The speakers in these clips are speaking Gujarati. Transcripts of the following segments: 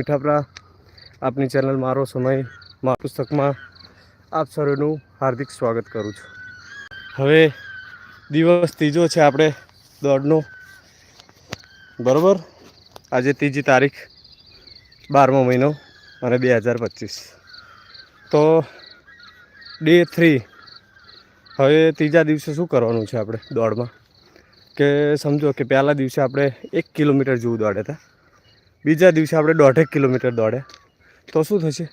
મીઠાપરા. આપની ચેનલ મારો સમય, મા પુસ્તકમાં આપ સર્વેનું હાર્દિક સ્વાગત કરું છું. હવે દિવસ ત્રીજો છે આપણે દોડનો બરાબર? આજે ત્રીજી તારીખ બારમો મહિનો અને બે હજાર પચીસ. તો ડે થ્રી. હવે ત્રીજા દિવસે શું કરવાનું છે આપણે દોડમાં? કે સમજો કે પહેલા દિવસે આપણે એક કિલોમીટર જેવું દોડ્યા હતા. બીજા દિવસે આપણે દોઢેક કિલોમીટર દોડ્યા તો શું થશે?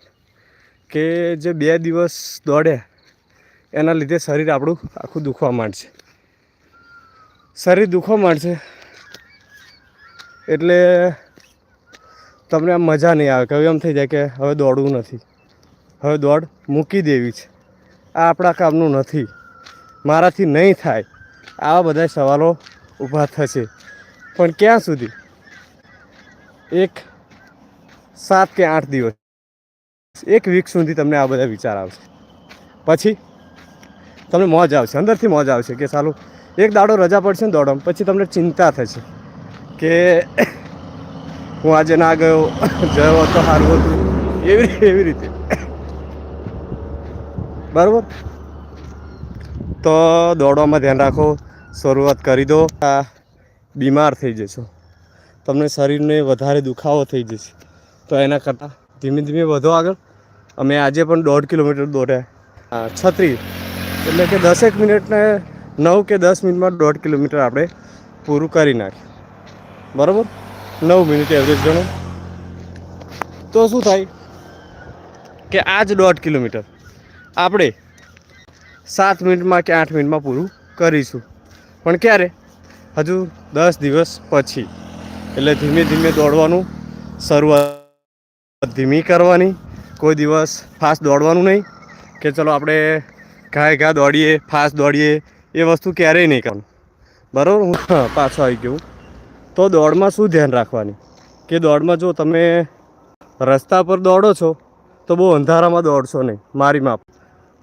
કે જે બે દિવસ દોડ્યા એના લીધે શરીર આપણું આખું દુખવા માંડશે. શરીર દુખવા માંડશે એટલે તમને આમ મજા નહીં આવે. કે હવે એમ થઈ જાય કે હવે દોડવું નથી. હવે દોડ મૂકી દેવી છે. આ આપણા કામનું નથી. મારાથી નહીં થાય. આવા બધા સવાલો ઊભા થશે. પણ ક્યાં સુધી? એક સાત કે આઠ દિવસ. એક વીક સુધી તમને આ બધા વિચાર આવશે. પછી તમને મોજ આવશે, અંદરથી મોજ આવશે કે સારું એક દાડો રજા પડશે ને દોડો પછી તમને ચિંતા થશે કે હું આજે ના ગયો ગયો તો સારું હતો. એવી એવી રીતે. બરાબર? તો દોડવામાં ધ્યાન રાખો, શરૂઆત કરી દો. આ બીમાર થઈ જશો. તમને શરીરને વધારે દુખાવો થઈ જશે. તો એના કરતાં ધીમે ધીમે વધો આગળ. અમે આજે પણ દોઢ કિલોમીટર દોડ્યા. હા, છત્રી. એટલે કે દસેક મિનિટને નવ કે દસ મિનિટમાં દોઢ કિલોમીટર આપણે પૂરું કરી નાખ્યું. બરાબર? નવ મિનિટ એવરેજ ગણો. તો શું થાય? કે આ જ દોઢ કિલોમીટર આપણે સાત મિનિટમાં કે આઠ મિનિટમાં પૂરું કરીશું. પણ ક્યારે? હજુ દસ દિવસ પછી. એટલે ધીમે ધીમે દોડવાનું શરૂઆત ધીમી કરવાની. કોઈ દિવસ ફાસ્ટ દોડવાનું નહીં કે ચલો આપણે ઘાય ઘા દોડીએ, ફાસ્ટ દોડીએ, એ વસ્તુ ક્યારેય નહીં કરવાનું. બરાબર? હું પાછો આવી ગયું. તો દોડમાં શું ધ્યાન રાખવાની? કે દોડમાં જો તમે રસ્તા પર દોડો છો, તો બહુ અંધારામાં દોડશો નહીં. મારી માપ.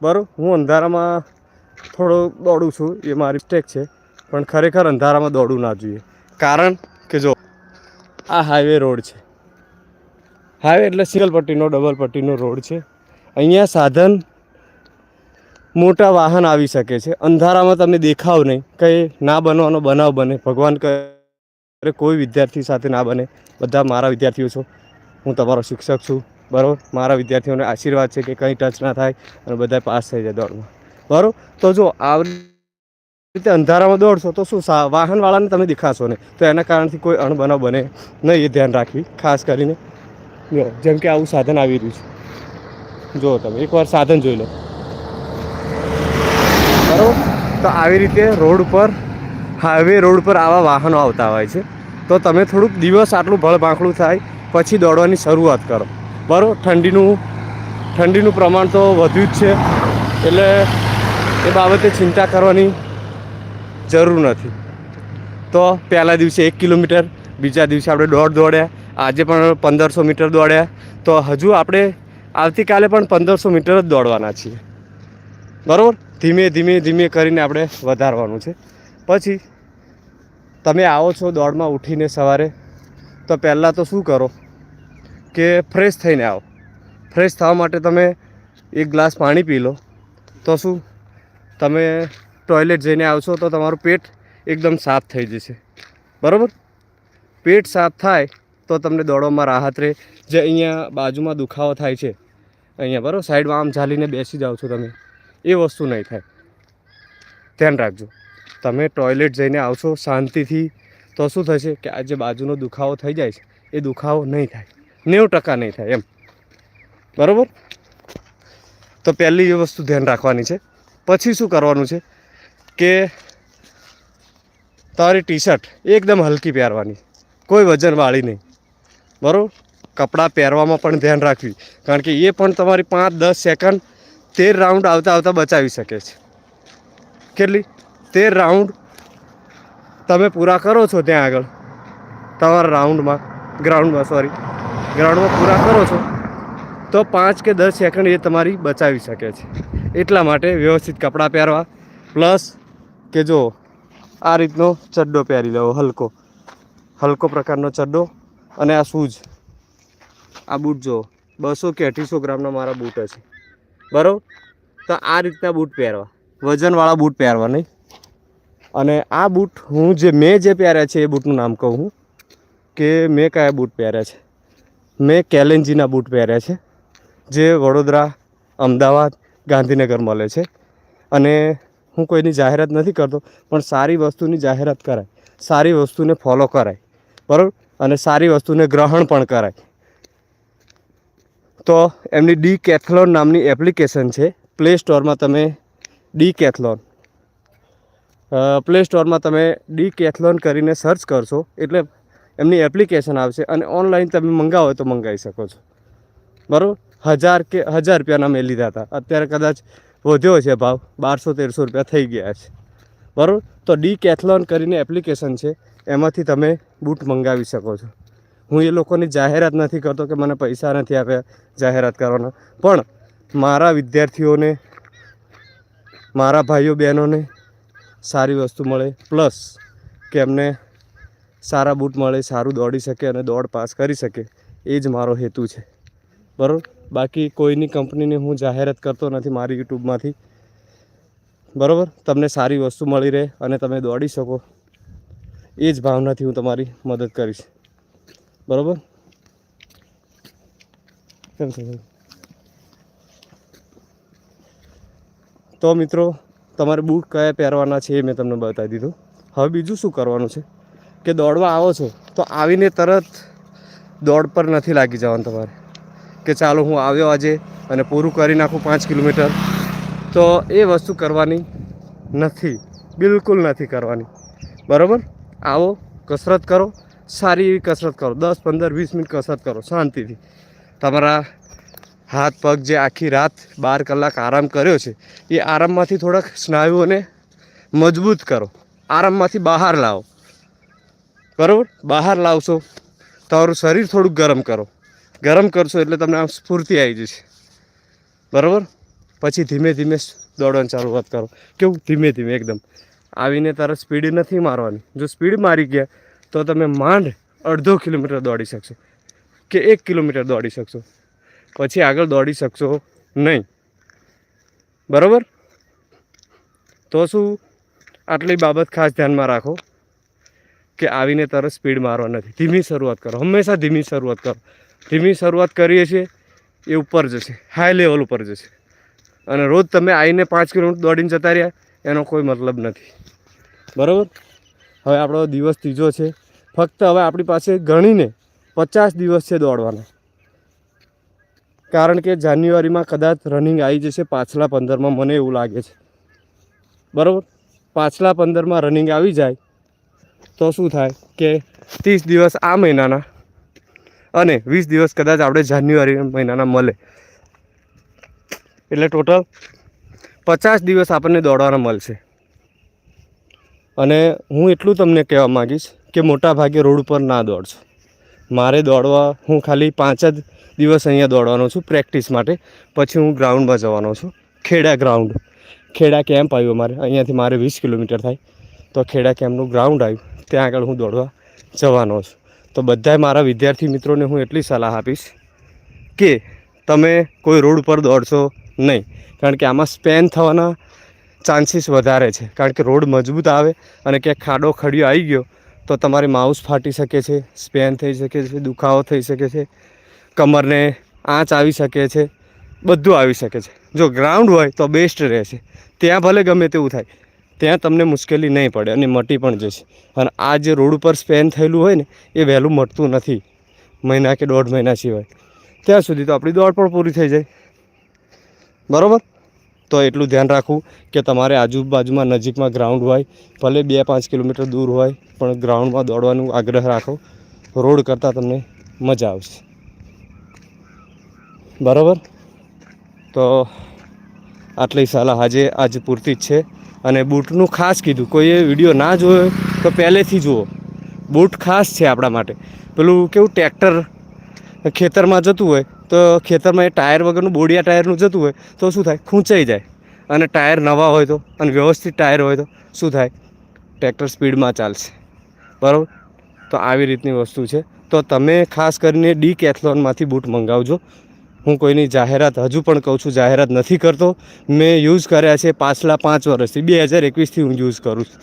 બરાબર? હું અંધારામાં થોડો દોડું છું, એ મારી મિસ્ટેક છે, પણ ખરેખર અંધારામાં દોડવું ના જોઈએ. કારણ કે જો આ હાઈવે રોડ છે. હાઈવે એટલે સિંગલ પટ્ટીનો ડબલ પટ્ટીનો રોડ છે. અહીંયા સાધન મોટા વાહન આવી શકે છે. અંધારામાં તમે દેખાવ નહીં. કંઈ ના બનવાનો બનાવ બને. ભગવાન કહે કોઈ વિદ્યાર્થી સાથે ના બને. બધા મારા વિદ્યાર્થીઓ છો. હું તમારો શિક્ષક છું. બરાબર? મારા વિદ્યાર્થીઓને આશીર્વાદ છે કે કંઈ ટચ ના થાય અને બધા પાસ થઈ જાય દોડમાં. બરાબર? તો જો આ રીતે અંધારામાં દોડશો તો શું વાહનવાળાને તમે દેખાશો ને તો એના કારણથી કોઈ અણબનાવ બને નહીં, એ ધ્યાન રાખવી. ખાસ કરીને, જો, જેમ કે આવું સાધન આવી રહ્યું છે. જુઓ તમે એકવાર સાધન જોઈ લો. બરાબર? તો આવી રીતે રોડ ઉપર, હાઈવે રોડ પર આવા વાહનો આવતા હોય છે. તો તમે થોડુંક દિવસ આટલું ભળભાંખડું થાય, પછી દોડવાની શરૂઆત કરો. બરાબર? ઠંડીનું ઠંડીનું પ્રમાણ તો વધ્યું જ છે. એટલે એ બાબતે ચિંતા કરવાની જરૂર નથી. તો પહેલા દિવસે એક કિલોમીટર, બીજા દિવસે આપણે દોડ દોડ્યા. આજે પણ પંદરસો મીટર દોડ્યા. તો હજુ આપણે આવતીકાલે પણ પંદરસો મીટર જ દોડવાના છીએ. બરાબર? ધીમે ધીમે ધીમે કરીને આપણે વધારવાનું છે. પછી તમે આવો છો દોડમાં ઉઠીને સવારે, તો પહેલાં તો શું કરો? કે ફ્રેશ થઈને આવો. ફ્રેશ થવા માટે તમે એક ગ્લાસ પાણી પી લો. તો શું? તમે ટોયલેટ જઈને આવશો તો તમારું પેટ એકદમ સાફ થઈ જશે. બરાબર? પેટ સાફ થાય તો તમને દોડવામાં રાહત રહે. જે અહીંયા બાજુમાં દુખાવો થાય છે, અહીંયા બરાબર, સાઈડમાં આમ ઝાલીને બેસી જાઓ છો તમે, એ વસ્તુ નહીં થાય. ધ્યાન રાખજો. તમે ટોયલેટ જઈને આવશો શાંતિથી, તો શું થશે કે આ જે બાજુનો દુખાવો થઈ જાય છે, એ દુખાવો નહીં થાય. નેવું ટકા નહીં થાય એમ. બરાબર? તો પહેલી એ વસ્તુ ધ્યાન રાખવાની છે. પછી શું કરવાનું છે? કે તમારી ટી શર્ટ એકદમ હલકી પહેરવાની. કોઈ વજનવાળી નહીં. બરાબર? કપડાં પહેરવામાં પણ ધ્યાન રાખવી. કારણ કે એ પણ તમારી પાંચ, દસ સેકન્ડ તેર રાઉન્ડ આવતા આવતા બચાવી શકે છે. કેટલી? તેર રાઉન્ડ તમે પૂરા કરો છો ત્યાં આગળ. તમારા રાઉન્ડમાં, ગ્રાઉન્ડમાં સોરી ગ્રાઉન્ડમાં પૂરા કરો છો, તો પાંચ કે દસ સેકન્ડ એ તમારી બચાવી શકે છે. એટલા માટે વ્યવસ્થિત કપડાં પહેરવા. પ્લસ કે જો આ રીતનો ચડ્ડો પહેરી લેવો, હલકો. હલકો પ્રકારનો ચડ્ડો અને આ શૂઝ. આ બૂટ જો બસો કે અઢીસો ગ્રામના મારા બૂટ હશે. બરાબર? તો આ રીતના બૂટ પહેરવા. વજનવાળા બૂટ પહેરવા નહીં. અને આ બૂટ હું જે, મેં જે પહેર્યા છે એ બૂટનું નામ કહું હું, કે મેં કયા બૂટ પહેર્યા છે? મેં કેલેન્જીના બૂટ પહેર્યા છે, જે વડોદરા, અમદાવાદ ગાંધીનગર મળે છે. અને હું કોઈની જાહેરાત નથી કરતો, પણ સારી વસ્તુની જાહેરાત કરાય. સારી વસ્તુને ફોલો કરાય. બરાબર? અને સારી વસ્તુને ગ્રહણ પણ કરાય. તો એમની ડી કેથલોન નામની એપ્લિકેશન છે. પ્લે સ્ટોરમાં તમે ડી કેથલોન પ્લે સ્ટોરમાં તમે ડી કેથલોન કરીને સર્ચ કરશો, એટલે એમની એપ્લિકેશન આવશે અને ઓનલાઈન તમે મંગાવો તો મંગાવી શકો છો. બરાબર? હજાર કે, હજાર રૂપિયાના મેં લીધા હતા. અત્યારે કદાચ વધ્યો છે ભાવ. બારસો તેરસો રૂપિયા થઈ ગયા છે. બરાબર? તો ડી કેથલોન કરીને એપ્લિકેશન છે. એમાંથી તમે બૂટ મંગાવી શકો છો. હું એ લોકોની જાહેરાત નથી કરતો કે મને પૈસા નથી આપ્યા જાહેરાત કરવાના. પણ મારા વિદ્યાર્થીઓને, મારા ભાઈઓ બહેનોને સારી વસ્તુ મળે. પ્લસ કે એમને સારા બૂટ મળે, સારું દોડી શકે અને દોડ પાસ કરી શકે. એ જ મારો હેતુ છે. બરાબર? બાકી કોઈની કંપનીની હું જાહેરાત કરતો નથી મારી યુટ્યુબમાંથી. બરાબર? તમને સારી વસ્તુ મળી રહે અને તમે દોડી શકો. એ જ ભાવનાથી હું તમારી મદદ કરીશ. બરાબર? તો મિત્રો, તમારે બૂટ કયા પહેરવાના છે એ મેં તમને બતાવી દીધું. હવે બીજું શું કરવાનું છે? કે દોડવા આવો છો, તો આવીને તરત દોડ પર નથી લાગી જવાનું તમારે. કે ચાલો હું આવ્યો આજે અને પૂરું કરી નાખું પાંચ કિલોમીટર. તો એ વસ્તુ કરવાની નથી, બિલકુલ નથી કરવાની. બરાબર? આવો, કસરત કરો, સારી એવી કસરત કરો. દસ, પંદર, વીસ મિનિટ કસરત કરો, શાંતિથી. તમારા હાથ, પગ જે આખી રાત બાર કલાક આરામ કર્યો છે, એ આરામમાંથી થોડાક સ્નાયુઓને મજબૂત કરો. આરામમાંથી બહાર લાવો. બરાબર? બહાર લાવશો, તમારું શરીર થોડુંક ગરમ કરો. ગરમ કરશો એટલે તમને આમ સ્ફૂર્તિ આવી જશે. બરાબર? પછી ધીમે ધીમે દોડવાની શરૂઆત કરો. કેવું? ધીમે ધીમે એકદમ. આવીને તારે સ્પીડ નથી મારવાની. જો સ્પીડ મારી ગયા, તો તમે માંડ અડધો કિલોમીટર દોડી શકશો. કે એક કિલોમીટર દોડી શકશો. પછી આગળ દોડી શકશો નહીં. બરાબર? તો શું? આટલી બાબત ખાસ ધ્યાનમાં રાખો કે આવીને તરત સ્પીડ મારવા નથી. ધીમી શરૂઆત કરો. હંમેશા ધીમી શરૂઆત કરો. ધીમી શરૂઆત કરીએ છીએ, એ ઉપર જશે હાઈ લેવલ ઉપર જશે. અને રોજ તમે આવીને પાંચ કિલોમીટર દોડીને જતા રહ્યા, એનો કોઈ મતલબ નથી. બરાબર? હવે આપણો દિવસ ત્રીજો છે. ફક્ત હવે આપણી પાસે ગણીને પચાસ દિવસ છે દોડવાના. કારણ કે જાન્યુઆરીમાં કદાચ રનિંગ આવી જશે પાછલા પંદરમાં, મને એવું લાગે છે. બરાબર? પાછલા પંદરમાં રનિંગ આવી જાય, તો શું થાય કે ત્રીસ દિવસ આ મહિનાના અને વીસ દિવસ કદાચ આપણે જાન્યુઆરી મહિનાના મળે. એટલે ટોટલ પચાસ દિવસ આપણને દોડવાના મળશે. અને હું એટલું તમને કહેવા માગીશ કે મોટા ભાગે રોડ ઉપર ના દોડશો. મારે દોડવા, હું ખાલી પાંચ જ દિવસ અહીંયા દોડવાનો છું પ્રેક્ટિસ માટે. પછી હું ગ્રાઉન્ડમાં જવાનો છું. ખેડા ગ્રાઉન્ડ. ખેડા કેમ્પ આવ્યો મારે. અહીંયાથી મારે વીસ કિલોમીટર થાય. તો ખેડા કેમ્પનું ગ્રાઉન્ડ આવ્યું. ત્યાં આગળ હું દોડવા જવાનો છું. તો બધાય મારા વિદ્યાર્થી મિત્રોને હું એટલી સલાહ આપીશ કે તમે કોઈ રોડ ઉપર દોડશો નહીં. કારણ કે આમાં સ્પેન થવાના ચાન્સીસ વધારે છે. કારણ કે રોડ મજબૂત આવે અને ક્યાંક ખાડો ખડિયો આવી ગયો તો તમારી માઉસ ફાટી શકે છે સ્પેન થઈ શકે છે, દુખાવો થઈ શકે છે, કમરને આંચ આવી શકે છે, બધું આવી શકે છે. જો ગ્રાઉન્ડ હોય તો બેસ્ટ રહેશે. ત્યાં ભલે ગમે તેવું થાય. ત્યાં તમને મુશ્કેલી નહીં પડે અને મટી પણ જશે. અને આ જે રોડ ઉપર સ્પેન થયેલું હોય ને, એ વહેલું મટતું નથી. મહિના કે દોઢ મહિના સિવાય. ત્યાં સુધી તો આપણી દોડ પણ પૂરી થઈ જાય. બરાબર? તો એટલું ધ્યાન રાખવું કે તમારે આજુબાજુમાં નજીકમાં ગ્રાઉન્ડ હોય, ભલે બે પાંચ કિલોમીટર દૂર હોય, પણ ગ્રાઉન્ડમાં દોડવાનું આગ્રહ રાખો. રોડ કરતાં તમને મજા આવશે. બરાબર? તો આટલી સલાહ આજે આજે પૂરતી જ છે. અને બૂટનું ખાસ કીધું. કોઈએ વીડિયો ના જોયો તો પહેલેથી જુઓ. બૂટ ખાસ છે આપણા માટે. પેલું કેવું ટ્રેક્ટર ખેતરમાં જતું હોય તો ખેતરમાં એ ટાયર વગરનું બોડિયા ટાયરનું જતું હોય તો શું થાય? ખૂંચાઈ જાય. અને ટાયર નવા હોય તો અને વ્યવસ્થિત ટાયર હોય તો શું થાય? ટ્રેક્ટર સ્પીડમાં ચાલશે. બરાબર? તો આવી રીતની વસ્તુ છે. તો તમે ખાસ કરીને ડી કેથલોનમાંથી બૂટ મંગાવજો. હું કોઈની જાહેરાત હજુ પણ કહું છું, જાહેરાત નથી કરતો. મેં યુઝ કર્યા છે પાછલા પાંચ વર્ષથી, બે હજાર એકવીસથી હું યુઝ કરું છું.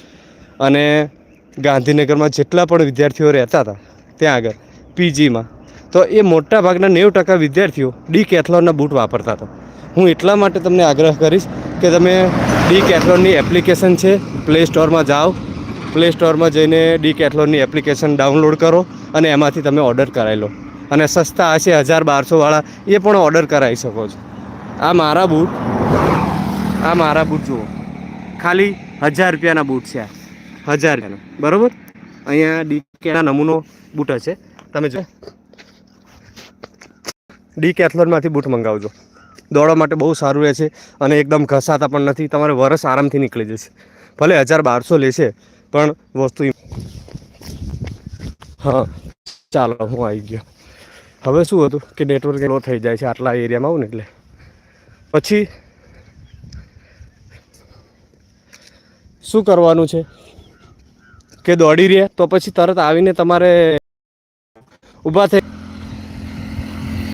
અને ગાંધીનગરમાં જેટલા પણ વિદ્યાર્થીઓ રહેતા હતા, ત્યાં આગળ, પીજીમાં, તો એ મોટા ભાગના નેવું ટકા વિદ્યાર્થીઓ ડી કેથલોનના બૂટ વાપરતા હતા. હું એટલા માટે તમને આગ્રહ કરીશ કે તમે ડી કેથલોનની એપ્લિકેશન છે, પ્લે સ્ટોરમાં જાઓ, પ્લે સ્ટોરમાં જઈને ડી કેથલોનની એપ્લિકેશન ડાઉનલોડ કરો અને એમાંથી તમે ઓર્ડર કરાવી લો. અને સસ્તા હશે, હજાર બારસોવાળા એ પણ ઓર્ડર કરાવી શકો છો. આ મારા બૂટ. આ મારા બૂટ જુઓ. ખાલી હજાર રૂપિયાના બૂટ છે આ. હજાર રૂપિયાના. બરાબર? અહીંયા ડી કેના નમૂનો બૂટ હશે. તમે જો. ડી કેથલોનમાંથી બૂટ મંગાવજો. દોડવા માટે બહુ સારું રહે છે અને એકદમ ઘસાતા પણ નથી. તમારે વરસ આરામથી નીકળી જશે. ભલે હજાર બારસો લેશે, પણ વસ્તુ હા. ચાલો, હું આવી ગયો. હવે શું હતું કે નેટવર્ક લો થઈ જાય છે આટલા એરિયામાં આવું એટલે. પછી શું કરવાનું છે? કે દોડી રહ્યા તો પછી તરત આવીને તમારે ઊભા થઈ